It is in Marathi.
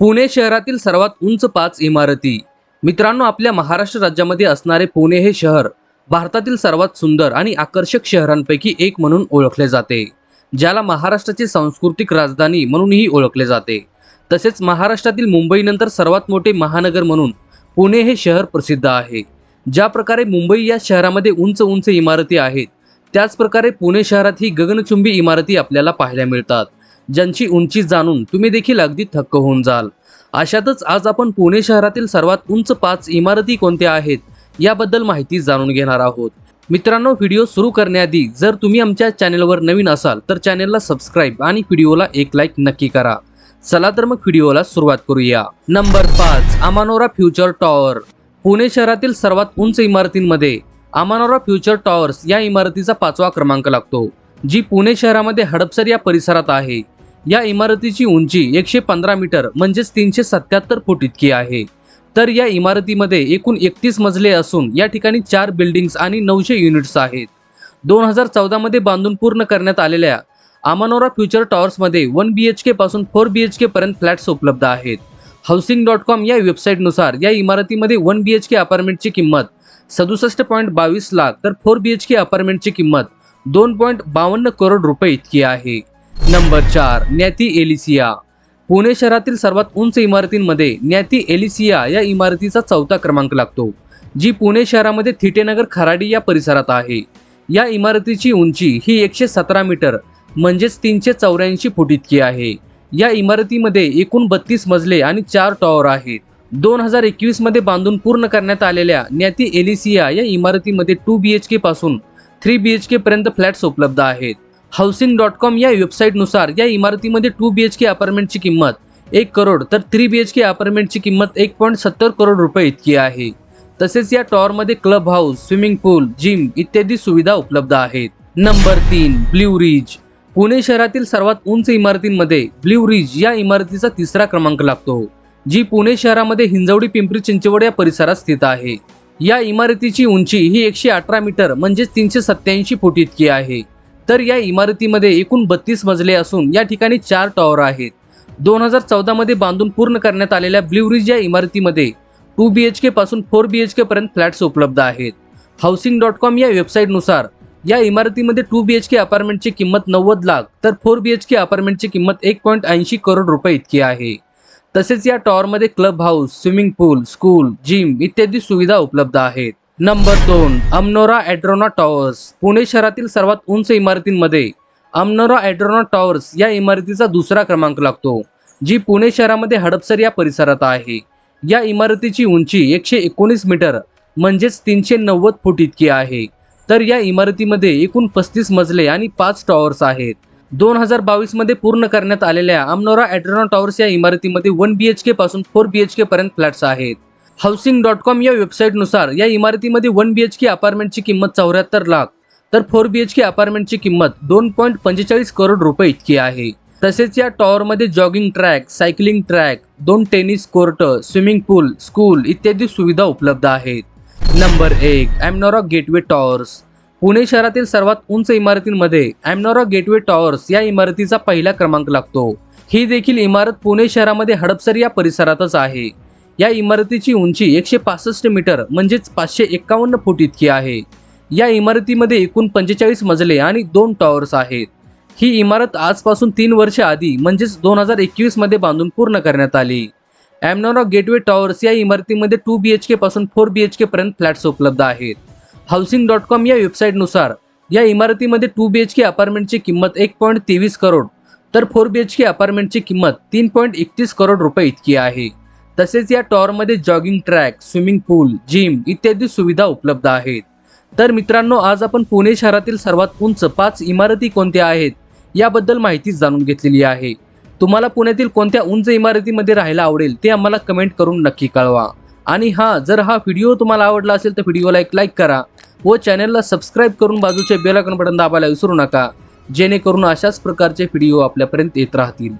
पुणे शहरातील सर्वात उंच पाच इमारती. मित्रांनो आपल्या महाराष्ट्र राज्यामध्ये असणारे पुणे हे शहर भारतातील सर्वात सुंदर आणि आकर्षक शहरांपैकी एक म्हणून ओळखले जाते ज्याला महाराष्ट्राची सांस्कृतिक राजधानी म्हणूनही ओळखले जाते. तसेच महाराष्ट्रातील मुंबईनंतर सर्वात मोठे महानगर म्हणून पुणे हे शहर प्रसिद्ध आहे. ज्या प्रकारे मुंबई या शहरामध्ये उंच उंच इमारती आहेत त्याचप्रकारे पुणे शहरात ही गगनचुंबी इमारती आपल्याला पाहायला मिळतात. ज्यांची उंची जाणून तुम्ही देखील अगदी थक्क होऊन जाल. अशातच आज आपण पुणे शहरातील सर्वात उंच पाच इमारती कोणत्या आहेत याबद्दल माहिती जाणून घेणार आहोत. मित्रांनो व्हिडिओ सुरू करण्याआधी जर तुम्ही आमच्या चॅनेलवर नवीन असाल तर चॅनेलला सबस्क्राईब आणि व्हिडिओला एक लाईक नक्की करा. चला तर मग व्हिडिओला सुरुवात करूया. नंबर पाच अमानोरा फ्युचर टॉवर. पुणे शहरातील सर्वात उंच इमारतींमध्ये अमानोरा फ्युचर टॉवर्स या इमारतीचा पाचवा क्रमांक लागतो जी पुणे शहरामध्ये हडपसर या परिसरात आहे. या इमारतीची उंची एकशे पंधरा मीटर म्हणजेच तीनशे सत्याहत्तर फूट इतकी आहे. तर या इमारतीमध्ये एकूण एकतीस मजले असून या ठिकाणी चार बिल्डिंग्स आणि नऊशे युनिट्स आहेत. दोन हजार चौदामध्ये बांधून पूर्ण करण्यात आलेल्या आमानोरा फ्युचर टॉवर्समध्ये वन बी एच के पासून फोर बी एच के पर्यंत फ्लॅट्स उपलब्ध आहेत. हाऊसिंग डॉट कॉम या वेबसाईटनुसार या इमारतीमध्ये वन बी एच के अपार्टमेंटची किंमत सदुसष्ट पॉईंट बावीस लाख तर फोर बी एच के अपार्टमेंटची किंमत दोन पॉईंट बावन्न करोड रुपये इतकी आहे. नंबर चार न्याती एलिसिया. पुणे शहरातील सर्वात उंच इमारतींमध्ये न्याती एलिसिया या इमारतीचा चौथा क्रमांक लागतो जी पुणे शहरामध्ये थिटेनगर खराडी या परिसरात आहे. या इमारतीची उंची ही एकशे सतरा मीटर म्हणजेच तीनशे चौऱ्याऐंशी फूट इतकी आहे. या इमारतीमध्ये एकूण बत्तीस मजले आणि चार टॉवर आहेत. दोन हजार एकवीसमध्ये बांधून पूर्ण करण्यात आलेल्या न्याती एलिसिया या इमारतीमध्ये टू बी एच के पासून थ्री बी एच के पर्यंत फ्लॅट्स उपलब्ध आहेत. हाऊसिंग डॉट कॉम या वेबसाईटनुसार या इमारतीमध्ये टू बी एच के अपार्टमेंटची किंमत एक करोड तर थ्री बी एच के अपार्टमेंटची किंमत एक पॉईंट सत्तर करोड रुपये इतकी आहे. तसेच या टॉवरमध्ये club house swimming pool gym इत्यादी सुविधा उपलब्ध आहेत. नंबर तीन ब्ल्यू रिज पुणे शहरातील सर्वात उंच इमारतींमध्ये ब्ल्यू रिज या इमारतीचा तिसरा क्रमांक लागतो जी पुणे शहरामध्ये हिंजवडी पिंपरी चिंचवड या परिसरात स्थित आहे. या इमारतीची उंची ही एकशे अठरा मीटर म्हणजेच तीनशे सत्याऐंशी फूट इतकी आहे. तर या इमारतीमध्ये एकूण बत्तीस मजले असून या ठिकाणी चार टॉवर आहेत. दोन हजार चौदामध्ये बांधून पूर्ण करण्यात आलेल्या ब्ल्यूरिज या इमारतीमध्ये टू बी एच के पासून फोर बी एच के पर्यंत फ्लॅट्स उपलब्ध आहेत. हाऊसिंग डॉट कॉम या वेबसाईटनुसार या इमारतीमध्ये टू बी एच के अपार्टमेंटची किंमत नव्वद लाख तर फोर बी एच के अपार्टमेंटची किंमत एक पॉईंट ऐंशी करोड रुपये इतकी आहे. तसेच या टॉवरमध्ये club house swimming pool school gym इत्यादी सुविधा उपलब्ध आहेत. नंबर दोन अमनोरा ॲड्रोना टॉवर्स. पुणे शहरातील सर्वात उंच इमारतींमध्ये अमनोरा ॲड्रोना टॉवर्स या इमारतीचा दुसरा क्रमांक लागतो जी पुणे शहरामध्ये हडपसर या परिसरात आहे. या इमारतीची उंची एकशे एकोणीस मीटर म्हणजेच तीनशे नव्वद फूट इतकी आहे. तर या इमारतीमध्ये एकूण पस्तीस मजले आणि पाच टॉवर्स आहेत. दोन हजार बावीसमध्ये पूर्ण करण्यात आलेल्या अमनोरा ॲड्रोना टॉवर्स या इमारतीमध्ये वन बी एच के पासून फोर बी एच के पर्यंत फ्लॅट्स आहेत. हाऊसिंग डॉट कॉम या वेबसाईटनुसार या इमारतीमध्ये वन बी एच के अपार्टमेंटची किंमत चौऱ्याहत्तर लाख तर फोर बी एच के अपार्टमेंटची किंमत दोन पॉईंट पंचेचाळीस करोड रुपये इतकी आहे. तसेच या टॉवरमध्ये जॉगिंग ट्रॅक सायकलिंग ट्रॅक दोन tennis court swimming pool school इत्यादी सुविधा उपलब्ध आहेत. नंबर एक ॲमनोरा गेटवे टॉवर्स पुणे शहरातील सर्वात उंच इमारतींमध्ये ॲमनोरा गेटवे टॉवर्स या इमारतीचा पहिला क्रमांक लागतो. ही देखील इमारत पुणे शहरामध्ये हडपसर या परिसरातच आहे. या इमारतीची उंची एकशे पासष्ट मीटर म्हणजेच पाचशे एक्कावन्न फूट इतकी आहे. या इमारतीमध्ये एकूण पंचेचाळीस मजले आणि दोन टॉवर्स आहेत. ही इमारत आजपासून तीन वर्ष आधी म्हणजेच दोन हजार एकवीसमध्ये बांधून पूर्ण करण्यात आली. ॲमनोरा गेटवे टॉवर्स या इमारतीमध्ये टू बी एच के पासून फोर बी एच के पर्यंत फ्लॅट्स उपलब्ध आहेत. हाऊसिंग डॉट कॉम या वेबसाईटनुसार या इमारतीमध्ये टू बी एच के अपार्टमेंटची किंमत एक पॉईंट तेवीस करोड तर फोर बी एच के अपार्टमेंटची किंमत तीन पॉईंट एकतीस करोड रुपये इतकी आहे. तसेच या टॉवरमध्ये jogging track swimming pool gym इत्यादी सुविधा उपलब्ध आहेत. तर मित्रांनो आज आपण पुणे शहरातील सर्वात उंच पाच इमारती कोणत्या आहेत याबद्दल माहिती जाणून घेतलेली आहे. तुम्हाला पुण्यातील कोणत्या उंच इमारतीमध्ये राहायला आवडेल ते आम्हाला कमेंट करून नक्की कळवा. आणि हां जर हा व्हिडिओ तुम्हाला आवडला असेल तर व्हिडिओला एक लाईक करा व चॅनलला सबस्क्राईब करून बाजूचे बेल बटन दाबायला विसरू नका जेणेकरून अशाच प्रकारचे व्हिडिओ आपल्यापर्यंत येत राहतील.